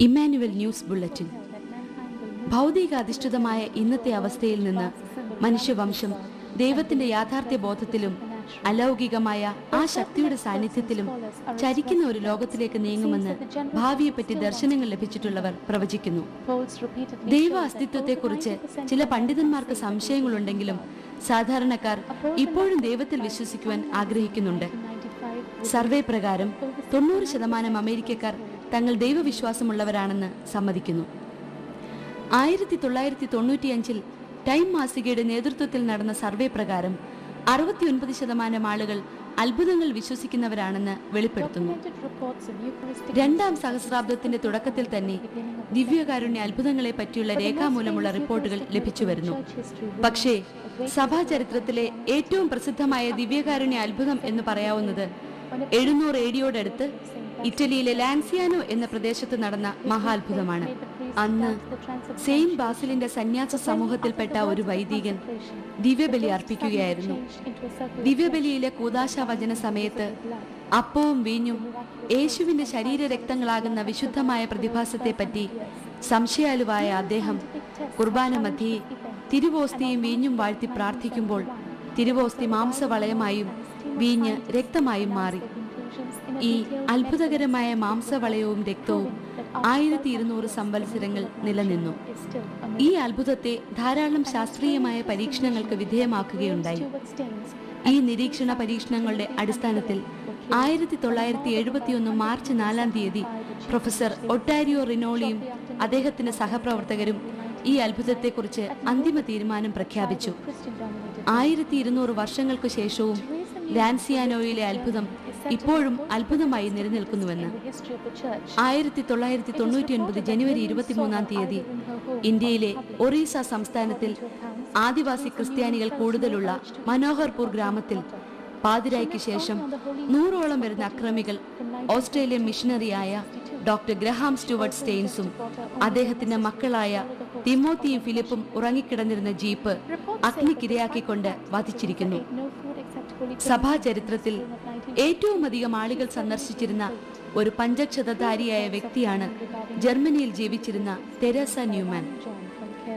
Emmanuel news bulletin. ഭൗതികാധിഷ്ഠിതമായ ഇന്നത്തെ അവസ്ഥയിൽ നിന്ന് മനുഷ്യവംശം ദൈവത്തിന്റെ യാഥാർത്ഥ്യ ബോധത്തിലും അലൗകികമായ ആ ശക്തിയുടെ സാന്നിധ്യത്തിലും ചരിക്കുന്ന ഒരു ലോകത്തിലേക്ക് നീങ്ങുമെന്ന് ഭാവിയെപ്പറ്റി ദർശനങ്ങൾ ലഭിച്ചിട്ടുള്ളവർ പ്രവചിക്കുന്നു. ദൈവ അസ്തിത്വത്തെക്കുറിച്ച് ചില പണ്ഡിതന്മാർക്ക് സംശയങ്ങളുണ്ടെങ്കിലും സാധാരണക്കാർ ഇപ്പോഴും ദൈവത്തിൽ വിശ്വസിക്കുവാൻ ആഗ്രഹിക്കുന്നുണ്ട്. സർവേ പ്രകാരം തൊണ്ണൂറ് ശതമാനം അമേരിക്കക്കാർ തങ്ങൾ ദൈവവിശ്വാസമുള്ളവരാണെന്ന് സമ്മതിക്കുന്നു. ആയിരത്തി തൊള്ളായിരത്തി തൊണ്ണൂറ്റിയഞ്ചിൽ ടൈം മാസികയുടെ നേതൃത്വത്തിൽ നടന്ന സർവേ പ്രകാരം അറുപത്തിയൊൻപത് ശതമാനം ആളുകൾ അത്ഭുതങ്ങൾ വിശ്വസിക്കുന്നവരാണെന്ന് വെളിപ്പെടുത്തുന്നു. രണ്ടാം സഹസ്രാബ്ദത്തിന്റെ തുടക്കത്തിൽ തന്നെ ദിവ്യകാരുണ്യ അത്ഭുതങ്ങളെ പറ്റിയുള്ള രേഖാമൂലമുള്ള റിപ്പോർട്ടുകൾ ലഭിച്ചു വരുന്നു. പക്ഷേ സഭാചരിത്രത്തിലെ ഏറ്റവും പ്രസിദ്ധമായ ദിവ്യകാരുണ്യ അത്ഭുതം എന്ന് പറയാവുന്നത് എഴുന്നൂറ് ഏടിയോടടുത്ത് ഇറ്റലിയിലെ ലാൻസിയാനോ എന്ന പ്രദേശത്ത് നടന്ന മഹാത്ഭുതമാണ്. അന്ന് സെയിം ബാസിലിന്റെ സന്യാസ സമൂഹത്തിൽപ്പെട്ട ഒരു വൈദികൻ ദിവ്യബലി അർപ്പിക്കുകയായിരുന്നു. ദിവ്യബലിയിലെ കൂതാശ വചന സമയത്ത് അപ്പവും വീഞ്ഞും യേശുവിന്റെ ശരീരരക്തങ്ങളാകുന്ന വിശുദ്ധമായ പ്രതിഭാസത്തെ പറ്റി സംശയാലുവായ അദ്ദേഹം കുർബാന മധ്യേ തിരുവോസ്തിയും വീഞ്ഞും വാഴ്ത്തി പ്രാർത്ഥിക്കുമ്പോൾ തിരുവോസ്തി മാംസവളയമായും വീഞ്ഞ് രക്തമായും മാറി. ഈ അത്ഭുതകരമായ മാംസവളയവും രക്തവും ആയിരത്തി ഇരുന്നൂറ് സംവത്സരങ്ങൾ നിലനിന്നു. ഈ അത്ഭുതത്തെ ധാരാളം ശാസ്ത്രീയമായ പരീക്ഷണങ്ങൾക്ക് വിധേയമാക്കുകയുണ്ടായി. ഈ നിരീക്ഷണ പരീക്ഷണങ്ങളുടെ അടിസ്ഥാനത്തിൽ ആയിരത്തി തൊള്ളായിരത്തി എഴുപത്തിയൊന്ന് മാർച്ച് നാലാം തീയതി പ്രൊഫസർ ഒട്ടാരിയോ റിനോളിയും അദ്ദേഹത്തിന്റെ സഹപ്രവർത്തകരും ഈ അത്ഭുതത്തെക്കുറിച്ച് അന്തിമ തീരുമാനം പ്രഖ്യാപിച്ചു. ആയിരത്തി ഇരുന്നൂറ് വർഷങ്ങൾക്കു ശേഷവും ലാൻസിയാനോയിലെ അത്ഭുതം ഇപ്പോഴും അത്ഭുതമായി നിലനിൽക്കുന്നുവെന്ന് ആയിരത്തി തൊള്ളായിരത്തി തൊണ്ണൂറ്റി ഒൻപത് ജനുവരി ഇരുപത്തിമൂന്നാം തീയതി ഇന്ത്യയിലെ ഒറീസ സംസ്ഥാനത്തിൽ ആദിവാസി ക്രിസ്ത്യാനികൾ കൂടുതലുള്ള മനോഹർപൂർ ഗ്രാമത്തിൽ പാതിരായ്ക്ക് ശേഷം നൂറോളം വരുന്ന അക്രമികൾ ഓസ്ട്രേലിയൻ മിഷണറിയായ ഡോക്ടർ ഗ്രഹാം സ്റ്റുവർട്ട് സ്റ്റെയിൻസും അദ്ദേഹത്തിന്റെ മക്കളായ തിമോത്തിയും ഫിലിപ്പും ഉറങ്ങിക്കിടന്നിരുന്ന ജീപ്പ് അഗ്നിക്കിരയാക്കിക്കൊണ്ട് വധിച്ചിരിക്കുന്നു. സഭാചരിത്രത്തിൽ ഏറ്റവും അധികം ആളുകൾ സന്ദർശിച്ചിരുന്ന ഒരു പഞ്ചക്ഷതധാരിയായ വ്യക്തിയാണ് ജർമ്മനിയിൽ ജീവിച്ചിരുന്ന തെരേസ ന്യൂമാൻ.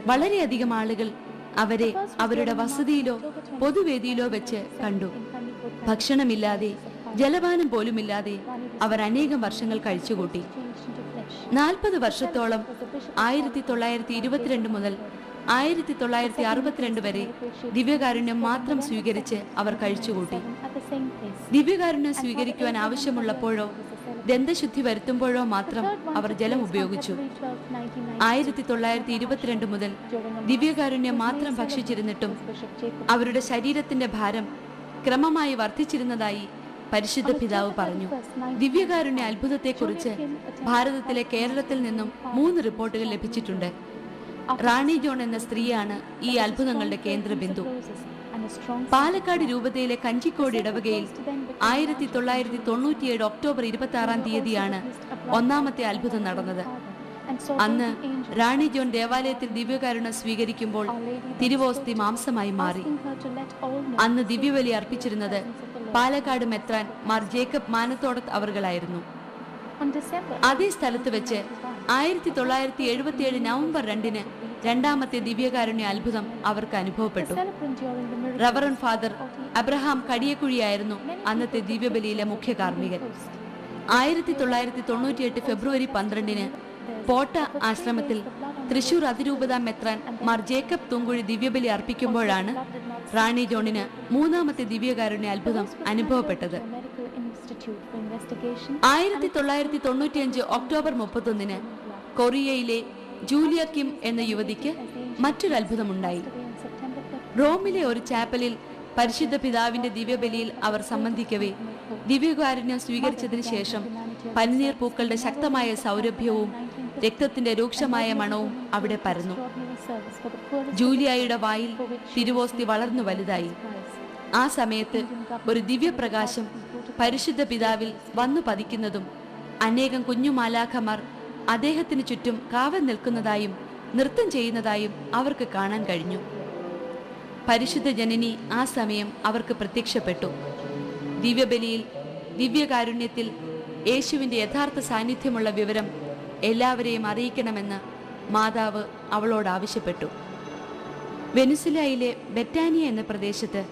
വളരെയധികം ആളുകൾ അവരെ അവരുടെ വസതിയിലോ പൊതുവേദിയിലോ വെച്ച് കണ്ടു. ഭക്ഷണമില്ലാതെ ജലപാനം പോലുമില്ലാതെ അവർ അനേകം വർഷങ്ങൾ കഴിച്ചുകൂട്ടി. നാൽപ്പത് വർഷത്തോളം ആയിരത്തി തൊള്ളായിരത്തി ഇരുപത്തിരണ്ട് മുതൽ ആയിരത്തി തൊള്ളായിരത്തി അറുപത്തിരണ്ട് വരെ ദിവ്യകാരുണ്യം മാത്രം സ്വീകരിച്ച് അവർ കഴിച്ചുകൂട്ടി. ദിവ്യകാരുണ്യം സ്വീകരിക്കുവാൻ ആവശ്യമുള്ളപ്പോഴോ ദന്തശുദ്ധി വരുത്തുമ്പോഴോ മാത്രം അവർ ജലം ഉപയോഗിച്ചു. ആയിരത്തി തൊള്ളായിരത്തി ഇരുപത്തിരണ്ട് മുതൽ ദിവ്യകാരുണ്യം മാത്രം ഭക്ഷിച്ചിരുന്നിട്ടും അവരുടെ ശരീരത്തിന്റെ ഭാരം ക്രമമായി വർദ്ധിച്ചിരുന്നതായി പരിശുദ്ധ പിതാവ് പറഞ്ഞു. ദിവ്യകാരുണ്യ അത്ഭുതത്തെക്കുറിച്ച് ഭാരതത്തിലെ കേരളത്തിൽ നിന്നും മൂന്ന് റിപ്പോർട്ടുകൾ ലഭിച്ചിട്ടുണ്ട്. റാണി ജോൺ എന്ന സ്ത്രീയാണ് ഈ അത്ഭുതങ്ങളുടെ കേന്ദ്രബിന്ദു. പാലക്കാട് രൂപതയിലെ കഞ്ചിക്കോട് ഇടവകയിൽ ആയിരത്തി തൊള്ളായിരത്തി തൊണ്ണൂറ്റിയേഴ് ഒക്ടോബർ ഇരുപത്തി ആറാം തീയതിയാണ് ഒന്നാമത്തെ അത്ഭുതം നടന്നത്. അന്ന് റാണി ജോൺ ദേവാലയത്തിൽ ദിവ്യകാരുണ സ്വീകരിക്കുമ്പോൾ തിരുവോസ്തി മാംസമായി മാറി. അന്ന് ദിവ്യബലി അർപ്പിച്ചിരുന്നത് പാലക്കാട് മെത്രാൻ മാർ ജേക്കബ് മാനത്തോടത്ത് അവർകളായിരുന്നു. അതേ സ്ഥലത്ത് വെച്ച് ആയിരത്തി തൊള്ളായിരത്തി എഴുപത്തിയേഴ് നവംബർ രണ്ടിന് രണ്ടാമത്തെ ദിവ്യകാരുണ്യ അത്ഭുതം അവർക്ക് അനുഭവപ്പെട്ടു. റവറൻ ഫാദർ അബ്രഹാം കടിയക്കുഴിയായിരുന്നു അന്നത്തെ ദിവ്യബലിയിലെ മുഖ്യ കാർമ്മികൻ. ആയിരത്തി തൊള്ളായിരത്തി തൊണ്ണൂറ്റിയെട്ട് ഫെബ്രുവരി പന്ത്രണ്ടിന് പോട്ട ആശ്രമത്തിൽ തൃശൂർ അതിരൂപത മെത്രാൻ മാർ ജേക്കബ് തുങ്കുഴി ദിവ്യബലി അർപ്പിക്കുമ്പോഴാണ് റാണി ജോണിന് മൂന്നാമത്തെ ദിവ്യകാരുണ്യ അത്ഭുതം അനുഭവപ്പെട്ടത്. ആയിരത്തി തൊള്ളായിരത്തി തൊണ്ണൂറ്റിയഞ്ച് ഒക്ടോബർ മുപ്പത്തൊന്നിന് കൊറിയയിലെ ജൂലിയ കിം എന്ന യുവതിക്ക് മറ്റൊരു അത്ഭുതമുണ്ടായി. റോമിലെ ഒരു ചാപ്പലിൽ പരിശുദ്ധ പിതാവിന്റെ ദിവ്യബലിയിൽ അവർ സംബന്ധിക്കവേ ദിവ്യകാരുണ്യം സ്വീകരിച്ചതിന് ശേഷം പനിനീർ പൂക്കളുടെ ശക്തമായ സൗരഭ്യവും രക്തത്തിന്റെ രൂക്ഷമായ മണവും അവിടെ പരന്നു. ജൂലിയായുടെ വായിൽ തിരുവോസ്തി വളർന്നു വലുതായി. ആ സമയത്ത് ഒരു ദിവ്യപ്രകാശം പരിശുദ്ധ പിതാവിൽ വന്നു പതിക്കുന്നതും അനേകം കുഞ്ഞു മാലാഖമാർ അദ്ദേഹത്തിന് ചുറ്റും കാവൽ നിൽക്കുന്നതായും നൃത്തം ചെയ്യുന്നതായും അവർക്ക് കാണാൻ കഴിഞ്ഞു. പരിശുദ്ധ ജനനി ആ സമയം അവർക്ക് പ്രത്യക്ഷപ്പെട്ടു. ദിവ്യബലിയിൽ ദിവ്യകാരുണ്യത്തിൽ യേശുവിന്റെ യഥാർത്ഥ സാന്നിധ്യമുള്ള വിവരം എല്ലാവരെയും അറിയിക്കണമെന്ന് മാതാവ് അവളോട് ആവശ്യപ്പെട്ടു. വെനുസിലയിലെ ബെറ്റാനിയ എന്ന പ്രദേശത്ത്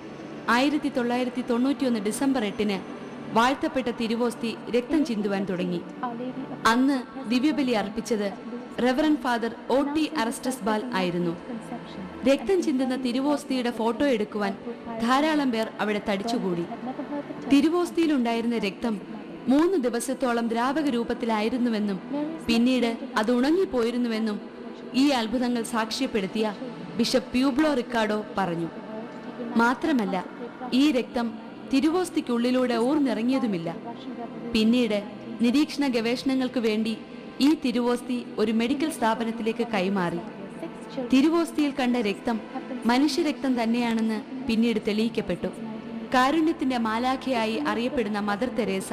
ആയിരത്തി തൊള്ളായിരത്തി തൊണ്ണൂറ്റിയൊന്ന് ഡിസംബർ എട്ടിന് വാഴ്ത്തപ്പെട്ട തിരുവോസ്തി രക്തം ചിന്തുവാൻ തുടങ്ങി. അന്ന് ദിവ്യബലി അർപ്പിച്ചത് റെവറൻ ഫാദർ ഒ ടി അറസ്റ്റസ് ബാൽ ആയിരുന്നു. രക്തം ചിന്തുന്ന തിരുവോസ്തിയുടെ ഫോട്ടോ എടുക്കുവാൻ ധാരാളം പേർ അവിടെ തടിച്ചുകൂടി. തിരുവോസ്തിയിലുണ്ടായിരുന്ന രക്തം മൂന്ന് ദിവസത്തോളം ദ്രാവക രൂപത്തിലായിരുന്നുവെന്നും പിന്നീട് അത് ഉണങ്ങിപ്പോയിരുന്നുവെന്നും ഈ അത്ഭുതങ്ങൾ സാക്ഷ്യപ്പെടുത്തിയ ബിഷപ്പ് പ്യൂബ്ലോ റിക്കാർഡോ പറഞ്ഞു. മാത്രമല്ല ഈ രക്തം തിരുവോസ്തിക്കുള്ളിലൂടെ ഊർന്നിറങ്ങിയതുമില്ല. പിന്നീട് നിരീക്ഷണ ഗവേഷണങ്ങൾക്ക് വേണ്ടി ഈ തിരുവോസ്തി ഒരു മെഡിക്കൽ സ്ഥാപനത്തിലേക്ക് കൈമാറി. തിരുവോസ്തിയിൽ കണ്ട രക്തം മനുഷ്യരക്തം തന്നെയാണെന്ന് പിന്നീട് തെളിയിക്കപ്പെട്ടു. കാരുണ്യത്തിന്റെ മാലാഖയായി അറിയപ്പെടുന്ന മദർ തെരേസ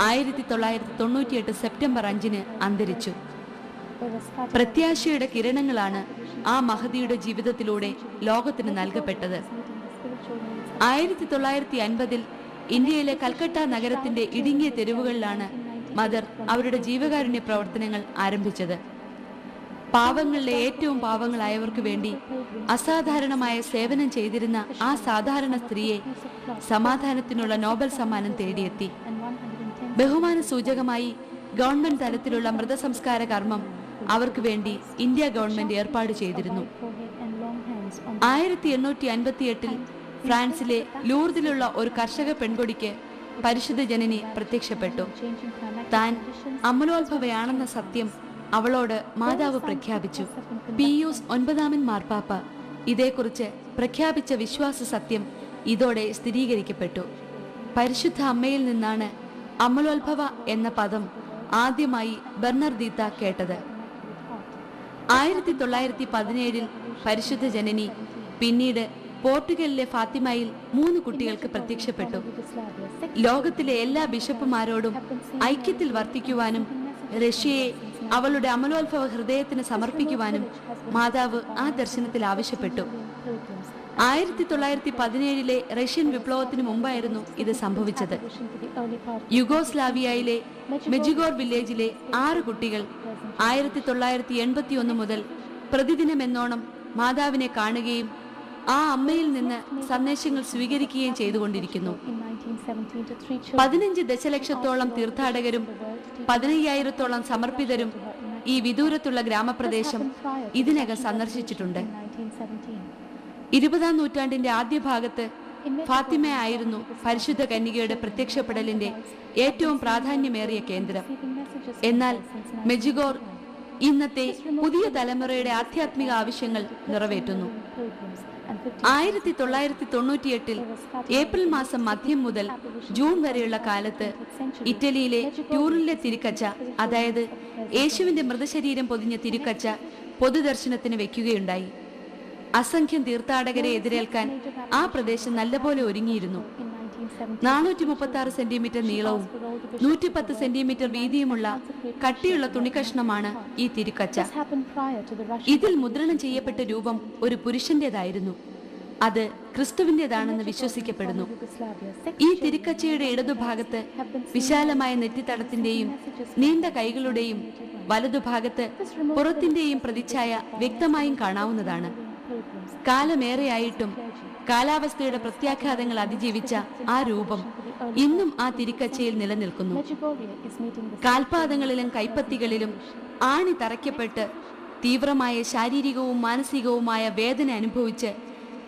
ആയിരത്തി തൊള്ളായിരത്തി തൊണ്ണൂറ്റിയെട്ട് സെപ്റ്റംബർ അഞ്ചിന് അന്തരിച്ചു. പ്രത്യാശയുടെ കിരണങ്ങളാണ് ആ മഹതിയുടെ ജീവിതത്തിലൂടെ ലോകത്തിന് നൽകപ്പെട്ടത്. ആയിരത്തി തൊള്ളായിരത്തി അൻപതിൽ ഇന്ത്യയിലെ കൽക്കട്ട നഗരത്തിന്റെ ഇടുങ്ങിയ തെരുവുകളിലാണ് മദർ അവരുടെ ജീവകാരുണ്യ പ്രവർത്തനങ്ങൾ ആരംഭിച്ചത്. പാവങ്ങളിലെ ഏറ്റവും പാവങ്ങളായവർക്ക് വേണ്ടി അസാധാരണമായ സേവനം ചെയ്തിരുന്ന ആ സാധാരണ സ്ത്രീയെ സമാധാനത്തിനുള്ള നോബൽ സമ്മാനം തേടിയെത്തി. ബഹുമാന സൂചകമായി ഗവൺമെന്റ് തലത്തിലുള്ള മൃതസംസ്കാര കർമ്മം അവർക്ക് വേണ്ടി ഇന്ത്യ ഗവൺമെന്റ് ഏർപ്പാട് ചെയ്തിരുന്നു. ആയിരത്തി എണ്ണൂറ്റി അൻപത്തി എട്ടിൽ ഫ്രാൻസിലെ ലൂർദിലുള്ള ഒരു കർഷക പെൺകൊടിക്ക് പരിശുദ്ധ ജനനി പ്രത്യക്ഷപ്പെട്ടു. താൻ അമലോത്ഭവയാണെന്ന സത്യം അവളോട് മാതാവ് പ്രഖ്യാപിച്ചു. പിയൂസ് ഒൻപതാമൻ മാർപ്പാപ്പ ഇതേക്കുറിച്ച് പ്രഖ്യാപിച്ച വിശ്വാസ സത്യം ഇതോടെ സ്ഥിരീകരിക്കപ്പെട്ടു. പരിശുദ്ധ അമ്മയിൽ നിന്നാണ് അമലോത്ഭവ എന്ന പദം ആദ്യമായി ബെർണർദീത്ത കേട്ടത്. ആയിരത്തി തൊള്ളായിരത്തി പതിനേഴിൽ പരിശുദ്ധ ജനനി പിന്നീട് പോർട്ടുഗലിലെ ഫാത്തിമയിൽ മൂന്ന് കുട്ടികൾക്ക് പ്രത്യക്ഷപ്പെട്ടു. ലോകത്തിലെ എല്ലാ ബിഷപ്പുമാരോടും ഐക്യത്തിൽ വർത്തിക്കുവാനും റഷ്യയെ അവളുടെ അമലോത്ഭവ ഹൃദയത്തിന് സമർപ്പിക്കുവാനും മാതാവ് ആ ദർശനത്തിൽ ആവശ്യപ്പെട്ടു. ആയിരത്തി തൊള്ളായിരത്തി പതിനേഴിലെ റഷ്യൻ വിപ്ലവത്തിന് മുമ്പായിരുന്നു ഇത് സംഭവിച്ചത്. യുഗോസ്ലാവിയയിലെ മെജിഗോർ വില്ലേജിലെ ആറ് കുട്ടികൾ ആയിരത്തി തൊള്ളായിരത്തി എൺപത്തി ഒന്ന് മുതൽ പ്രതിദിനമെന്നോണം മാതാവിനെ കാണുകയും ആ അമ്മയിൽ നിന്ന് സന്ദേശങ്ങൾ സ്വീകരിക്കുകയും ചെയ്തുകൊണ്ടിരിക്കുന്നു. പതിനഞ്ച് ദശലക്ഷത്തോളം തീർത്ഥാടകരും പതിനയ്യായിരത്തോളം സമർപ്പിതരും ഈ വിദൂരത്തുള്ള ഗ്രാമപ്രദേശം ഇതിനകം സന്ദർശിച്ചിട്ടുണ്ട്. ഇരുപതാം നൂറ്റാണ്ടിന്റെ ആദ്യ ഭാഗത്ത് ഫാത്തിമ ആയിരുന്നു പരിശുദ്ധ കന്യകയുടെ പ്രത്യക്ഷപ്പെടലിന്റെ ഏറ്റവും പ്രാധാന്യമേറിയ കേന്ദ്രം. എന്നാൽ മെജിഗോർ ഇന്നത്തെ പുതിയ തലമുറയുടെ ആധ്യാത്മിക ആവശ്യങ്ങൾ നിറവേറ്റുന്നു. ആയിരത്തി തൊള്ളായിരത്തി തൊണ്ണൂറ്റിയെട്ടിൽ ഏപ്രിൽ മാസം മധ്യം മുതൽ ജൂൺ വരെയുള്ള കാലത്ത് ഇറ്റലിയിലെ ട്യൂറിലെ തിരുക്കച്ച അതായത് യേശുവിന്റെ മൃതശരീരം പൊതിഞ്ഞ തിരുക്കച്ച പൊതുദർശനത്തിന് വെക്കുകയുണ്ടായി. അസംഖ്യം തീർത്ഥാടകരെ എതിരേൽക്കാൻ ആ പ്രദേശം നല്ലപോലെ ഒരുങ്ങിയിരുന്നു. നാനൂറ്റി മുപ്പത്തി ആറ് സെന്റിമീറ്റർ നീളവും നൂറ്റിപ്പത്ത് സെന്റിമീറ്റർ വീതിയുമുള്ള കട്ടിയുള്ള തുണിക്കഷ്ണമാണ് ഈ തിരുക്കച്ച. ഇതിൽ മുദ്രണം ചെയ്യപ്പെട്ട രൂപം ഒരു പുരുഷന്റേതായിരുന്നു അത് ക്രിസ്തുവിന്റേതാണെന്ന് വിശ്വസിക്കപ്പെടുന്നു. ഈ തിരുക്കച്ചയുടെ ഇടതുഭാഗത്ത് വിശാലമായ നെറ്റിത്തടത്തിന്റെയും നീണ്ട കൈകളുടെയും വലതുഭാഗത്ത് പുറത്തിന്റെയും പ്രതിച്ഛായ വ്യക്തമായും കാണാവുന്നതാണ്. കാലമേറെയായിട്ടും കാലാവസ്ഥയുടെ പ്രത്യാഘാതങ്ങൾ അതിജീവിച്ച ആ രൂപം ഇന്നും ആ തിരിക്കച്ചയിൽ നിലനിൽക്കുന്നു. കാൽപാദങ്ങളിലും കൈപ്പത്തികളിലും ആണി തറയ്ക്കപ്പെട്ട് തീവ്രമായ ശാരീരികവും മാനസികവുമായ വേദന അനുഭവിച്ച്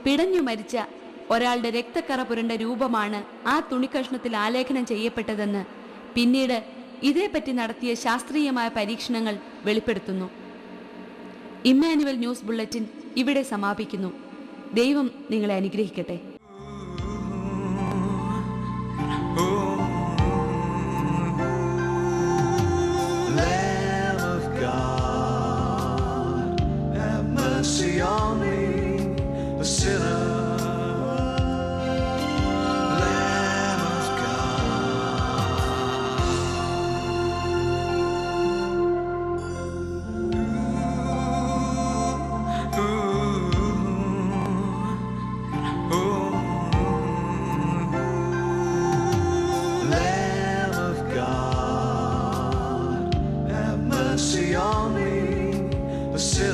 പിടഞ്ഞു മരിച്ച ഒരാളുടെ രക്തക്കറ പുരണ്ട രൂപമാണ് ആ തുണിക്കഷ്ണത്തിൽ ആലേഖനം ചെയ്യപ്പെട്ടതെന്ന് പിന്നീട് ഇതേപ്പറ്റി നടത്തിയ ശാസ്ത്രീയമായ പരീക്ഷണങ്ങൾ വെളിപ്പെടുത്തുന്നു. ഇമ്മാനുവൽ ന്യൂസ് ബുള്ളറ്റിൻ ഇവിടെ സമാപിക്കുന്നു. ദൈവം നിങ്ങളെ അനുഗ്രഹിക്കട്ടെ. the